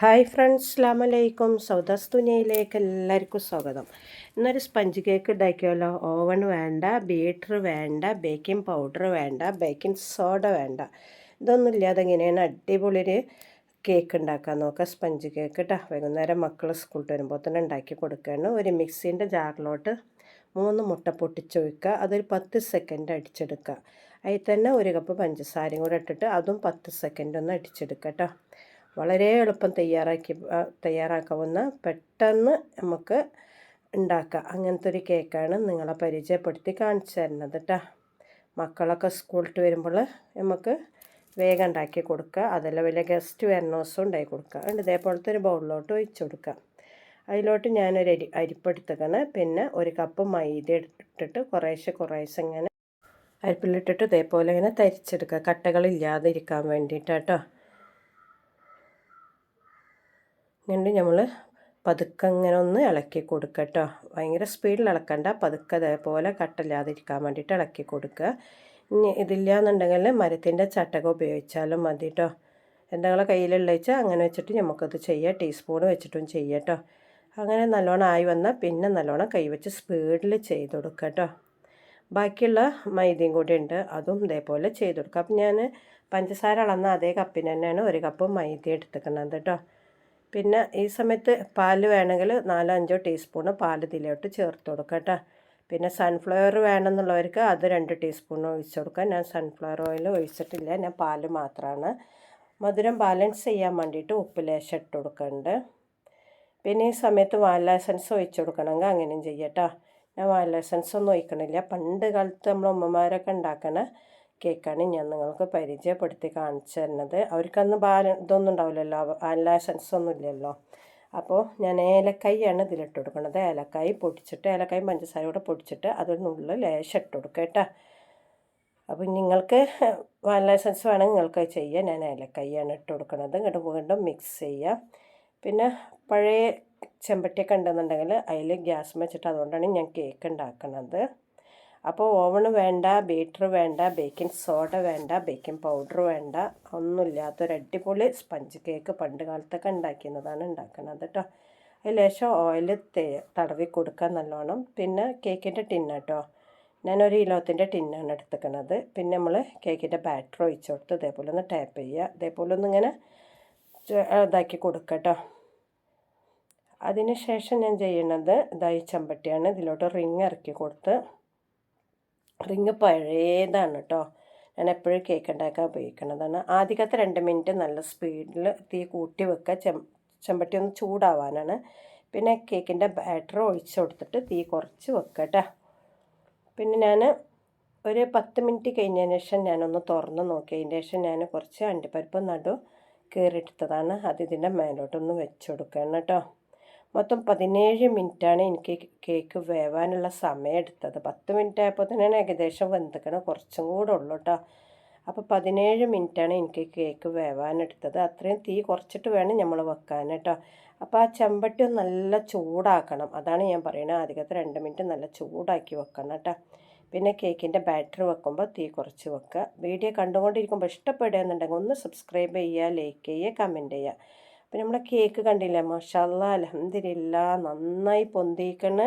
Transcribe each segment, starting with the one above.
Hi friends സ്ലാമലൈക്കും സൗദാസ് തുനിയയിലേക്ക് എല്ലാവർക്കും സ്വാഗതം. ഇന്നൊരു സ്പഞ്ച് കേക്ക് ഉണ്ടാക്കിയല്ലോ ഓവൺ വേണ്ട ബീറ്റർ വേണ്ട ബേക്കിംഗ് പൗഡർ വേണ്ട ബേക്കിംഗ് സോഡ വേണ്ട. ഇതൊന്നും ഇല്ലാതെ എങ്ങനെയാണ് അടിപൊളിയൊരു കേക്ക് ഉണ്ടാക്കാൻ നോക്കുക സ്പഞ്ച് കേക്ക് കേട്ടോ വൈകുന്നേരം മക്കൾ സ്കൂളിൽ വരുമ്പോൾ തന്നെ ഉണ്ടാക്കി കൊടുക്കുകയാണ് ഒരു മിക്സീന്റെ ജാറിലോട്ട് മൂന്ന് മുട്ട പൊട്ടിച്ചൊഴിക്കുക അതൊരു പത്ത് സെക്കൻഡ് അടിച്ചെടുക്കുക. അതിൽ തന്നെ ഒരു കപ്പ് പഞ്ചസാരയും കൂടെ ഇട്ടിട്ട് അതും പത്ത് സെക്കൻഡ് ഒന്ന് അടിച്ചെടുക്കുക കേട്ടോ വളരെ എളുപ്പം തയ്യാറാക്കി തയ്യാറാക്കാവുന്ന പെട്ടെന്ന് നമുക്ക് ഉണ്ടാക്കാം. അങ്ങനത്തെ ഒരു കേക്കാണ് നിങ്ങളെ പരിചയപ്പെടുത്തി കാണിച്ചു തരുന്നത് കേട്ടോ മക്കളൊക്കെ സ്കൂളിട്ട് വരുമ്പോൾ നമുക്ക് വേഗം ഉണ്ടാക്കി കൊടുക്കുക. അതല്ല വലിയ ഗസ്റ്റ് വരുന്ന ദിവസം ഉണ്ടാക്കി കൊടുക്കുക. അതുകൊണ്ട് ഇതേപോലത്തെ ഒരു ബൗളിലോട്ട് ഒഴിച്ചു കൊടുക്കുക. അതിലോട്ട് ഞാനൊരു അരി അരിപ്പെടുത്തുകയാണ്. പിന്നെ ഒരു കപ്പ് മൈദ ഇട്ടിട്ട് കുറേശ്ശെ കുറേശ്ശെ ഇങ്ങനെ അരിപ്പിലിട്ടിട്ട് ഇതേപോലെ ഇങ്ങനെ തരിച്ചെടുക്കുക. കട്ടകളില്ലാതെ ഇരിക്കാൻ വേണ്ടിയിട്ടാട്ടോ ഇങ്ങനെ നമ്മൾ പതുക്കെ ഇങ്ങനെ ഒന്ന് ഇളക്കി കൊടുക്കുക കേട്ടോ ഭയങ്കര സ്പീഡിൽ ഇളക്കണ്ട. പതുക്കെ അതേപോലെ കട്ടില്ലാതിരിക്കാൻ വേണ്ടിയിട്ട് ഇളക്കി കൊടുക്കുക ഇനി ഇതില്ലാന്നുണ്ടെങ്കിൽ മരത്തിന്റെ ചട്ടക ഉപയോഗിച്ചാലും മതി കേട്ടോ എന്തെങ്കിലും കയ്യിലുള്ള വെച്ചാൽ അങ്ങനെ വെച്ചിട്ട് നമുക്കത് ചെയ്യാം. ടീസ്പൂൺ വെച്ചിട്ടും ചെയ്യാം കേട്ടോ അങ്ങനെ നല്ലോണം ആയി വന്നാൽ പിന്നെ നല്ലോണം കൈ വെച്ച് സ്പീഡിൽ ചെയ്ത് കൊടുക്കുക കേട്ടോ ബാക്കിയുള്ള മൈദയും കൂടി ഉണ്ട് അതും ഇതേപോലെ ചെയ്ത് കൊടുക്കുക അപ്പം ഞാൻ പഞ്ചസാര അളന്ന അതേ കപ്പിന് തന്നെയാണ് ഒരു കപ്പ് മൈദ എടുത്തുക്കുന്നത് കേട്ടോ പിന്നെ ഈ സമയത്ത് പാൽ വേണമെങ്കിൽ നാലോ അഞ്ചോ ടീസ്പൂണ് പാൽ ഇതിലോട്ട് ചേർത്ത് കൊടുക്കുക കേട്ടോ. പിന്നെ സൺഫ്ലവർ വേണമെന്നുള്ളവർക്ക് അത് രണ്ട് ടീസ്പൂൺ ഒഴിച്ച് കൊടുക്കുക ഞാൻ സൺഫ്ലവർ ഓയിൽ ഒഴിച്ചിട്ടില്ല ഞാൻ പാൽ മാത്രമാണ് മധുരം ബാലൻസ് ചെയ്യാൻ വേണ്ടിയിട്ട് ഉപ്പ് ലേശം ഇട്ട് കൊടുക്കുന്നുണ്ട് പിന്നെ ഈ സമയത്ത് വാനില എസൻസ് ഒഴിച്ചു കൊടുക്കണമെങ്കിൽ അങ്ങനെയും ചെയ്യട്ടോ ഞാൻ വാനില എസൻസ് ഒന്നും ഒഴിക്കണില്ല. പണ്ട് കാലത്ത് നമ്മൾ ഉമ്മമാരൊക്കെ ഉണ്ടാക്കണ കേക്കാണ് ഞാൻ നിങ്ങൾക്ക് പരിചയപ്പെടുത്തി കാണിച്ചു തരുന്നത്. അവർക്കന്ന് ബാല ഇതൊന്നും ഉണ്ടാവില്ലല്ലോ വാനില ഒന്നും ഇല്ലല്ലോ. അപ്പോൾ ഞാൻ ഏലക്കായാണ് ഇതിലിട്ട് കൊടുക്കുന്നത്. ഏലക്കായി പൊടിച്ചിട്ട് ഏലക്കായ പഞ്ചസാര കൂടെ പൊടിച്ചിട്ട് അതിനുള്ളിൽ ലേശം ഇട്ട് കൊടുക്കുക കേട്ടോ. അപ്പോൾ നിങ്ങൾക്ക് വാനില എസൻസ് വേണമെങ്കിൽ നിങ്ങൾക്ക് ചെയ്യാം. ഞാൻ ഏലക്കായാണ് ഇട്ട് കൊടുക്കുന്നത്. ഇങ്ങോട്ട് വീണ്ടും മിക്സ് ചെയ്യുക പിന്നെ പഴയ ചെമ്പട്ടിയൊക്കെ ഉണ്ടെന്നുണ്ടെങ്കിൽ അതിൽ ഗ്യാസ് വെച്ചിട്ട് അതുകൊണ്ടാണ് ഞാൻ കേക്ക് ഉണ്ടാക്കുന്നത്. അപ്പോൾ ഓവൺ വേണ്ട ബീറ്റർ വേണ്ട ബേക്കിംഗ് സോഡ വേണ്ട ബേക്കിംഗ് പൗഡർ വേണ്ട ഒന്നുമില്ലാത്തൊരു അടിപൊളി സ്പഞ്ച് കേക്ക് പണ്ട് കാലത്തൊക്കെ ഉണ്ടാക്കിയതാണ് ഉണ്ടാക്കുന്നത് കേട്ടോ അതിലേശം ഓയിൽ ഓയിൽ തടവി കൊടുക്കാൻ നല്ലോണം. പിന്നെ കേക്കിന്റെ ടിന്ന് കേട്ടോ ഞാനൊരു ഇലോത്തിന്റെ ടിന്നാണ് എടുത്തുക്കണത്. പിന്നെ നമ്മൾ കേക്കിന്റെ ബാറ്റർ ഒഴിച്ചു കൊടുത്ത് ഇതേപോലെ ഒന്ന് ടാപ്പ് ചെയ്യുക. ഇതേപോലെ ഒന്ന് ഇങ്ങനെ ഇതാക്കി കൊടുക്കുക കേട്ടോ അതിന് ശേഷം ഞാൻ ചെയ്യണത് ഇതായി ചമ്പട്ടിയാണ്. ഇതിലോട്ട് റിങ് ഇറക്കി കൊടുത്ത് റിങ് പഴയതാണ് കേട്ടോ ഞാൻ എപ്പോഴും കേക്ക് ഉണ്ടാക്കാൻ ഉപയോഗിക്കുന്നതാണ് ആദ്യത്തെ രണ്ട് മിനിറ്റ് നല്ല സ്പീഡിൽ തീ കൂട്ടി വെക്കുക. ചെം ചെമ്പട്ടി ഒന്ന് ചൂടാവാനാണ്. പിന്നെ കേക്കിന്റെ ബാറ്റർ ഒഴിച്ച് കൊടുത്തിട്ട് തീ കുറച്ച് വെക്കുക കേട്ടോ പിന്നെ ഞാൻ ഒരു പത്ത് മിനിറ്റ് കഴിഞ്ഞതിന് ശേഷം ഞാനൊന്ന് തുറന്ന് നോക്കി. അതിന്റെ ശേഷം ഞാൻ കുറച്ച് അണ്ടിപ്പരിപ്പ് നടു കയറിയിട്ടതാണ് അത് ഇതിന്റെ മേലോട്ടൊന്ന് വെച്ച് കൊടുക്കുകയാണ് കേട്ടോ മൊത്തം പതിനേഴ് മിനിറ്റാണ് എനിക്ക് കേക്ക് വേവാനുള്ള സമയം എടുത്തത്. പത്ത് മിനിറ്റ് ആയപ്പോൾ തന്നെയാണ് ഏകദേശം വെന്തക്കണം. കുറച്ചും കൂടെ ഉള്ളൂ കേട്ടോ അപ്പോൾ പതിനേഴ് മിനിറ്റാണ് എനിക്ക് കേക്ക് വേവാനെടുത്തത് അത്രയും തീ കുറച്ചിട്ട് വേണം നമ്മൾ വെക്കാൻ കേട്ടോ അപ്പോൾ ആ ചെമ്പട്ടി നല്ല ചൂടാക്കണം. അതാണ് ഞാൻ പറയുന്നത് ആദ്യത്തെ രണ്ട് മിനിറ്റ് നല്ല ചൂടാക്കി വെക്കണം കേട്ടോ പിന്നെ കേക്കിന്റെ ബാറ്റർ വെക്കുമ്പോൾ തീ കുറച്ച് വെക്കുക. വീഡിയോ കണ്ടുകൊണ്ടിരിക്കുമ്പോൾ ഇഷ്ടപ്പെടുകയെന്നുണ്ടെങ്കിൽ ഒന്ന് സബ്സ്ക്രൈബ് ചെയ്യുക ലൈക്ക് ചെയ്യുക കമന്റ് ചെയ്യുക. അപ്പം നമ്മുടെ കേക്ക് കണ്ടില്ലേ? മഷാല്ല അലഹമില്ല നന്നായി പൊന്തിക്കണ്.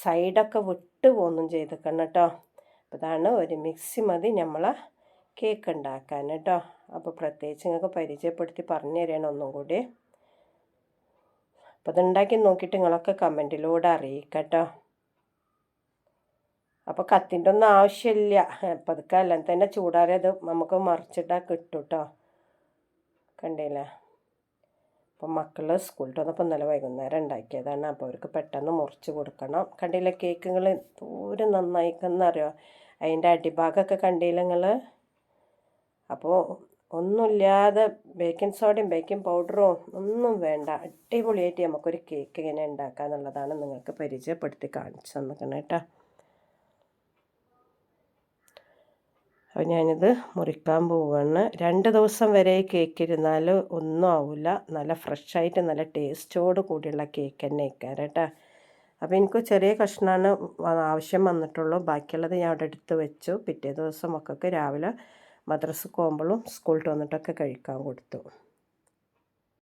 സൈഡൊക്കെ വിട്ട് പോകുന്നു ചെയ്തേക്കണം കേട്ടോ അപ്പോൾ ഇതാണ് ഒരു മിക്സി മതി നമ്മൾ കേക്ക് ഉണ്ടാക്കാൻ കേട്ടോ അപ്പോൾ പ്രത്യേകിച്ച് നിങ്ങൾക്ക് പരിചയപ്പെടുത്തി പറഞ്ഞു തരണം ഒന്നും കൂടി. അപ്പോൾ അതുണ്ടാക്കി നോക്കിയിട്ട് നിങ്ങളൊക്കെ കമന്റിലൂടെ അറിയിക്കട്ടോ അപ്പോൾ കത്തിന്റെ ഒന്നും ആവശ്യമില്ല പതുക്കെ അല്ല തന്നെ ചൂടാറിയത് നമുക്ക് മറിച്ചിട്ടാൽ കിട്ടും കേട്ടോ കണ്ടില്ലേ? അപ്പം മക്കൾ സ്കൂളിൽ വന്നപ്പോൾ നല്ല വൈകുന്നേരം ഉണ്ടാക്കിയതാണ്. അപ്പോൾ അവർക്ക് പെട്ടെന്ന് മുറിച്ച് കൊടുക്കണം. കണ്ടില്ല കേക്കുകൾ ദൂരം നന്നായിക്കെന്നറിയോ? അതിന്റെ അടിഭാഗമൊക്കെ കണ്ടില്ല നിങ്ങൾ അപ്പോൾ ഒന്നുമില്ലാതെ ബേക്കിംഗ് സോഡയും ബേക്കിംഗ് പൗഡറും ഒന്നും വേണ്ട. അടിപൊളിയായിട്ട് നമുക്കൊരു കേക്ക് ഇങ്ങനെ ഉണ്ടാക്കാന്നുള്ളതാണ് നിങ്ങൾക്ക് പരിചയപ്പെടുത്തി കാണിച്ചു തന്നിരിക്കുന്നത് കേട്ടോ അപ്പോൾ ഞാനിത് മുറിക്കാൻ പോവുകയാണ് രണ്ട് ദിവസം വരെ കേക്ക് ഇരുന്നാൽ ഒന്നും ആവില്ല നല്ല ഫ്രഷായിട്ട് നല്ല ടേസ്റ്റോട് കൂടിയുള്ള കേക്ക് തന്നെ കേട്ടോ. അപ്പോൾ എനിക്ക് ചെറിയ കഷ്ണമാണ് ആവശ്യം വന്നിട്ടുള്ളൂ. ബാക്കിയുള്ളത് ഞാൻ അവിടെ എടുത്ത് വെച്ചു. പിറ്റേ ദിവസം മക്കൾക്ക് രാവിലെ മദ്രസ് പോകുമ്പോഴും സ്കൂളിൽ വന്നിട്ടൊക്കെ കഴിക്കാൻ കൊടുത്തു.